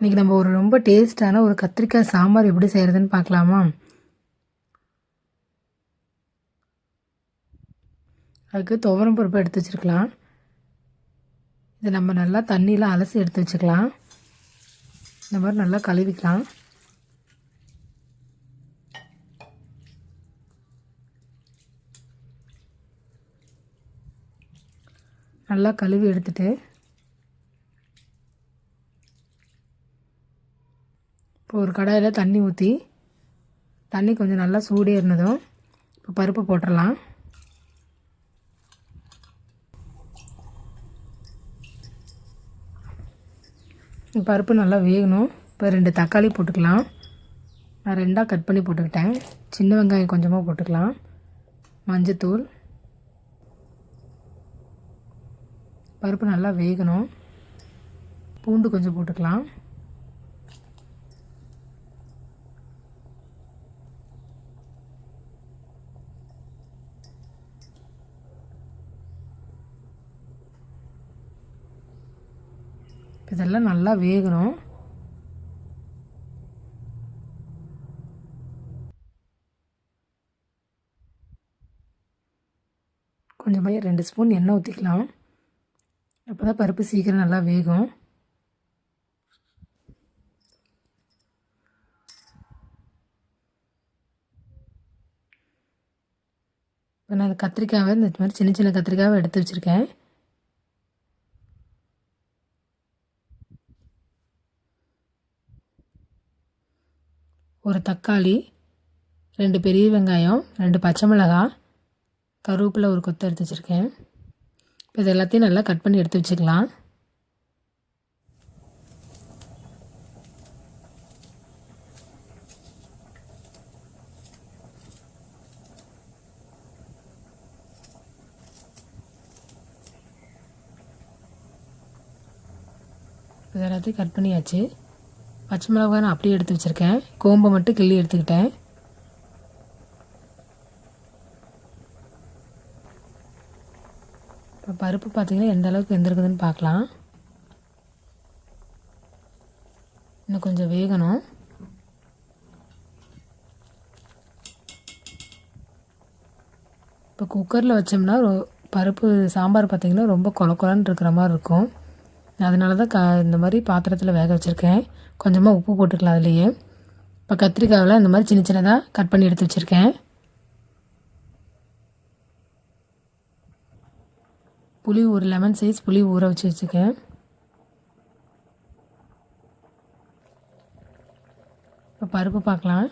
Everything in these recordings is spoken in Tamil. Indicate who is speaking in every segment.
Speaker 1: இன்றைக்கி நம்ம ஒரு ரொம்ப டேஸ்டான ஒரு கத்திரிக்காய் சாம்பார் எப்படி செய்கிறதுன்னு பார்க்கலாமா? அதுக்கு துவரம் பருப்பு எடுத்து வச்சுருக்கலாம். இதை நம்ம நல்லா தண்ணியில் அலசி எடுத்து வச்சுக்கலாம். இந்த மாதிரி நல்லா கழுவிக்கலாம். நல்லா கழுவி எடுத்துகிட்டு இப்போ ஒரு கடாயில் தண்ணி ஊற்றி தண்ணி கொஞ்சம் நல்லா சூடே இருந்ததும் இப்போ பருப்பு போட்டுடலாம் பருப்பு நல்லா வேகணும். இப்போ ரெண்டு தக்காளி போட்டுக்கலாம். நான் ரெண்டாக கட் பண்ணி போட்டுக்கிட்டேன். சின்ன வெங்காயம் கொஞ்சமாக போட்டுக்கலாம். மஞ்சத்தூள். பருப்பு நல்லா வேகணும். பூண்டு கொஞ்சம் போட்டுக்கலாம். இதெல்லாம் நல்லா வேகணும். கொஞ்சமாக ரெண்டு ஸ்பூன் எண்ணெய் ஊற்றிக்கலாம் அப்போ தான் பருப்பு சீக்கிரம் நல்லா வேகும். இப்போ நான் கத்திரிக்காவை இந்த மாதிரி சின்ன சின்ன கத்திரிக்காவை எடுத்து வச்சுருக்கேன். ஒரு தக்காளி ரெண்டு பெரிய வெங்காயம் ரெண்டு பச்சை மிளகாய் கருவேப்பிலை ஒரு கொத்து எடுத்து வச்சுருக்கேன். இப்போ இது எல்லாத்தையும் நல்லா கட் பண்ணி எடுத்து வச்சுக்கலாம். இது எல்லாத்தையும் கட் பண்ணியாச்சு. பச்சை மிளகாய் நான் அப்படியே எடுத்து வச்சுருக்கேன். கோம்பை மட்டும் கிள்ளி எடுத்துக்கிட்டேன். இப்போ பருப்பு பார்த்திங்கன்னா எந்த அளவுக்கு வெந்திருக்குதுன்னு பார்க்கலாம் இன்னும் கொஞ்சம் வேகணும். இப்போ குக்கரில் வச்சோம்னா பருப்பு சாம்பார் பார்த்திங்கன்னா ரொம்ப கொல கொலன்னு இருக்கிற மாதிரி இருக்கும். அதனால தான் க இந்த மாதிரி பாத்திரத்தில் வேக வச்சுருக்கேன். கொஞ்சமாக உப்பு போட்டுக்கலாம் அதுலேயே. இப்போ கத்திரிக்காவில் இந்த மாதிரி சின்ன சின்னதாக கட் பண்ணி எடுத்து வச்சுருக்கேன். புளி ஒரு லெமன் சைஸ் புளி ஊற வச்சு வச்சுருக்கேன். இப்போ பருப்பு பார்க்கலாம்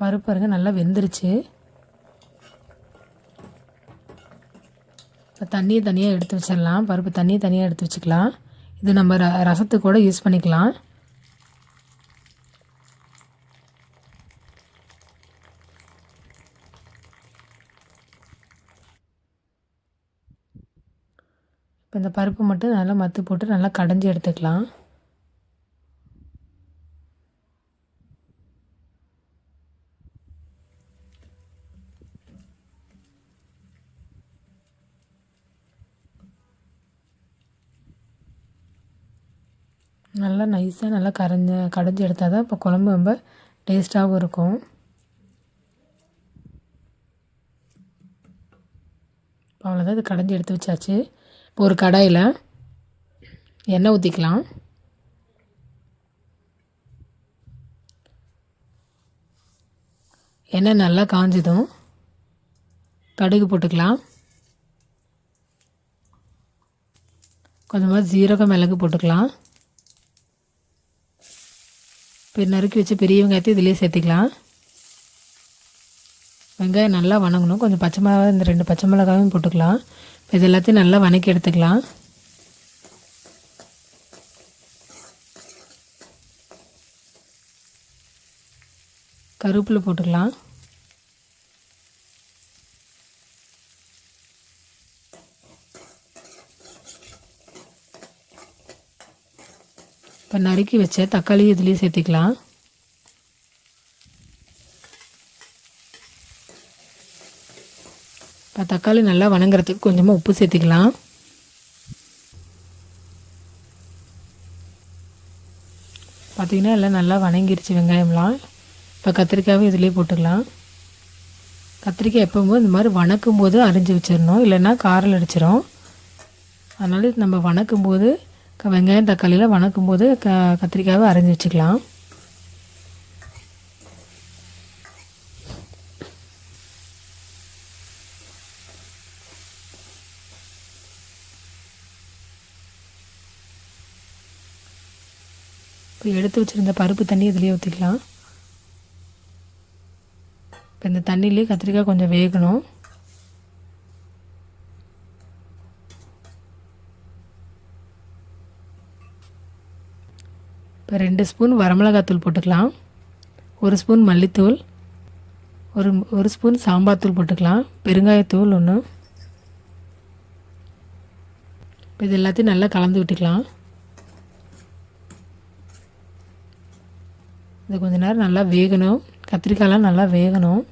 Speaker 1: பருப்பு பாருங்கள் நல்லா வெந்துருச்சு. இப்போ தண்ணியை தனியாக எடுத்து வச்சிடலாம். பருப்பு தண்ணியை தனியாக எடுத்து வச்சுக்கலாம். இது நம்ம ர ரசத்துக்கு கூட யூஸ் பண்ணிக்கலாம். இப்போ இந்த பருப்பு மட்டும் நல்லா மத்து போட்டு நல்லா கடைஞ்சி எடுத்துக்கலாம். நல்லா நைஸாக நல்லா கரைஞ்ச கடைஞ்சி எடுத்தால் தான் இப்போ குழம்பு ரொம்ப டேஸ்ட்டாகவும் இருக்கும். இப்போ அவ்வளோதான் இது கடைஞ்சி எடுத்து வச்சாச்சு. இப்போ ஒரு கடாயில் எண்ணெய் ஊற்றிக்கலாம் எண்ணெய் நல்லா காஞ்சதும் கடுகு போட்டுக்கலாம். கொஞ்சமாக ஜீரகம் மிளகு போட்டுக்கலாம். நறுக்கி வச்ச பெரிய வெங்காயத்தையும் இதிலே சேர்த்துக்கலாம். வெங்காயம் நல்லா வணங்கணும். கொஞ்சம் பச்சை மிளகா இந்த ரெண்டு பச்சை மிளகாயும் போட்டுக்கலாம். இப்போ இது எல்லாத்தையும் நல்லா வணக்கி எடுத்துக்கலாம். கருவேப்பிலை போட்டுக்கலாம். இப்போ நறுக்கி வச்ச தக்காளியும் இதுலேயும் சேர்த்திக்கலாம். இப்போ தக்காளி நல்லா வணங்குறதுக்கு கொஞ்சமாக உப்பு சேர்த்துக்கலாம். பார்த்திங்கன்னா எல்லாம் நல்லா வணங்கிருச்சு வெங்காயம்லாம். இப்போ கத்திரிக்காயும் இதுலேயே போட்டுக்கலாம். கத்திரிக்காய் எப்போவும் இந்த மாதிரி வணக்கும் போது அரிஞ்சு வச்சிடணும். இல்லைன்னா காரில் அடிச்சிடும் அதனால் நம்ம வணக்கும் போது வெங்காயம் தக்காளியில் வணக்கும்போது க கத்திரிக்காவை அரைஞ்சி வச்சுக்கலாம். இப்போ எடுத்து வச்சுருந்த பருப்பு தண்ணி இதுலேயே ஊற்றிக்கலாம் இப்போ இந்த தண்ணியிலே கத்திரிக்காய் கொஞ்சம் வேகணும். ரெண்டு ஸ்பூன் வரமிளகாத்தூள் போட்டுக்கலாம். ஒரு ஸ்பூன் மல்லித்தூள். ஒரு ஒரு ஸ்பூன் சாம்பார் தூள் போட்டுக்கலாம். பெருங்காயத்தூள் ஒன்று இப்போ இது எல்லாத்தையும் நல்லா கலந்து விட்டுக்கலாம். இது கொஞ்ச நேரம் நல்லா வேகணும். கத்திரிக்காயெலாம் நல்லா வேகணும்.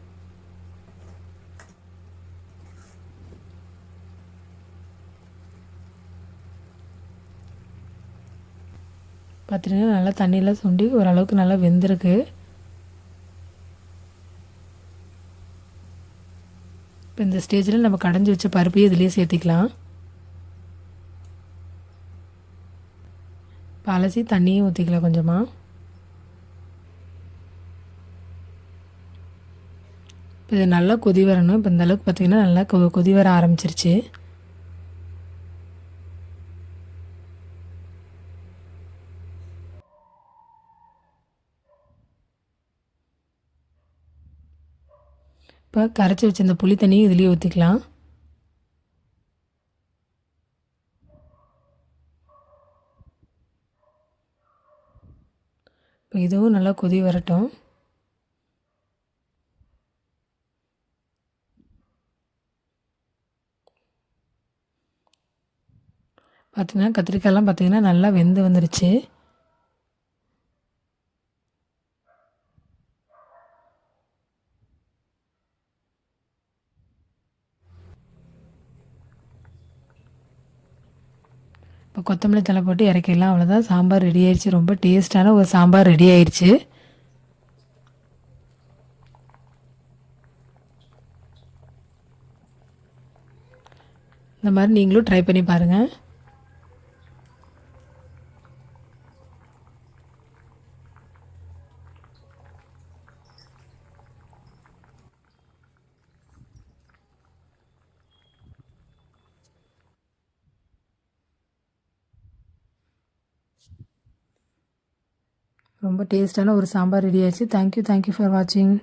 Speaker 1: பார்த்தீங்கன்னா நல்லா தண்ணியெலாம் சுண்டி ஓரளவுக்கு நல்லா வெந்திருக்கு. இப்போ இந்த ஸ்டேஜில் நம்ம கடைஞ்சி வச்ச பருப்பையும் இதுலேயே சேர்த்திக்கலாம். இப்போ அலசி தண்ணியும் ஊற்றிக்கலாம் கொஞ்சமாக இப்போ இது நல்லா கொதி வரணும். இப்போ இந்தளவுக்கு பார்த்திங்கன்னா நல்லா கொ கொதி வர ஆரம்பிச்சிருச்சு. இப்போ கரைச்சி வச்சிருந்த புளி தண்ணியும் இதுலேயே ஊற்றிக்கலாம் இப்போ இதுவும் நல்லா கொதி வரட்டும். பார்த்தீங்கன்னா கத்திரிக்காயெல்லாம் பார்த்தீங்கன்னா நல்லா வெந்து வந்துருச்சு. இப்போ கொத்தமல்லி தழை போட்டு இறக்கிடலாம். அவ்வளோதான் சாம்பார் ரெடி ஆயிடுச்சு. ரொம்ப டேஸ்டான ஒரு சாம்பார் ரெடி ஆயிடுச்சு. இந்த மாதிரி நீங்களும் ட்ரை பண்ணி பாருங்கள் ரொம்ப டேஸ்ட்டான ஒரு சாம்பார் ரெடி ஆயிடுச்சு. Thank you thank you for வாட்சிங்